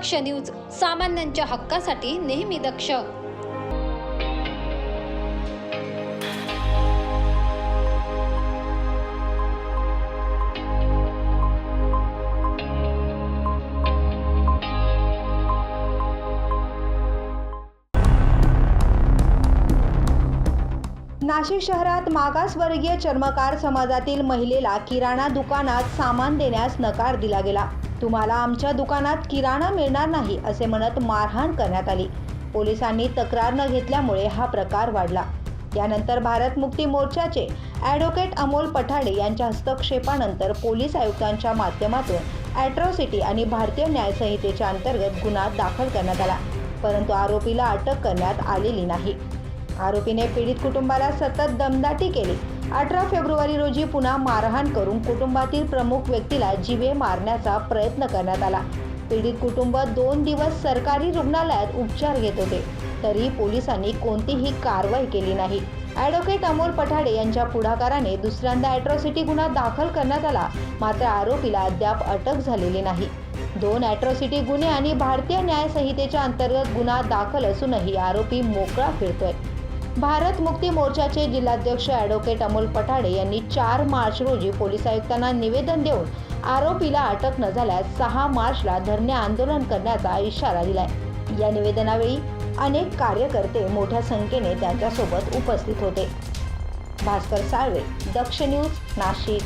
दक्ष news सामान्यांच्या हक्कासाठी नेहमी दक्ष. नाशिक शहरात मागासवर्गीय चर्मकार समाजातील महिलेला किराणा दुकानात सामान देण्यास नकार दिला गेला. तुम्हाला आमच्या दुकानात किराणा मिळणार नाही असे म्हणत मारहाण करण्यात आली. पोलिसांनी तक्रार न घेतल्यामुळे हा प्रकार वाढला. यानंतर भारत मुक्ती मोर्चाचे ॲडव्होकेट अमोल पठाडे यांच्या हस्तक्षेपानंतर पोलीस आयुक्तांच्या माध्यमातून ॲट्रॉसिटी आणि भारतीय न्यायसंहितेच्या अंतर्गत गुन्हा दाखल करण्यात आला. परंतु आरोपीला अटक करण्यात आलेली नाही. आरोपीने पीडित कुटुंबाला सतत दमदाटी केली. अठरा फेब्रुवारी रोजी पुन्हा मारहाण करून कुटुंबातील प्रमुख व्यक्तीला जीवे मारण्याचा प्रयत्न करण्यात आला. पीडित कुटुंब दोन दिवस सरकारी रुग्णालयात उपचार घेत होते. तरी पोलिसांनी कोणतीही कारवाई केली नाही. ॲडव्होकेट अमोल पठाडे यांच्या पुढाकाराने दुसऱ्यांदा ॲट्रॉसिटी गुन्हा दाखल करण्यात आला. मात्र आरोपीला अद्याप अटक झालेली नाही. दोन ॲट्रॉसिटी गुन्हे आणि भारतीय न्यायसंहितेच्या अंतर्गत गुन्हा दाखल असूनही आरोपी मोकळा फिरतोय. भारत मुक्ती मोर्चाचे जिल्हाध्यक्ष ॲडव्होकेट अमोल पठाडे यांनी चार मार्च रोजी पोलीस आयुक्तांना निवेदन देऊन आरोपीला अटक न झाल्यास सहा मार्चला धरणे आंदोलन करण्याचा इशारा दिलाय. या निवेदनावेळी अनेक कार्यकर्ते मोठ्या संख्येने त्यांच्यासोबत उपस्थित होते. भास्कर साळवे दक्ष न्यूज नाशिक.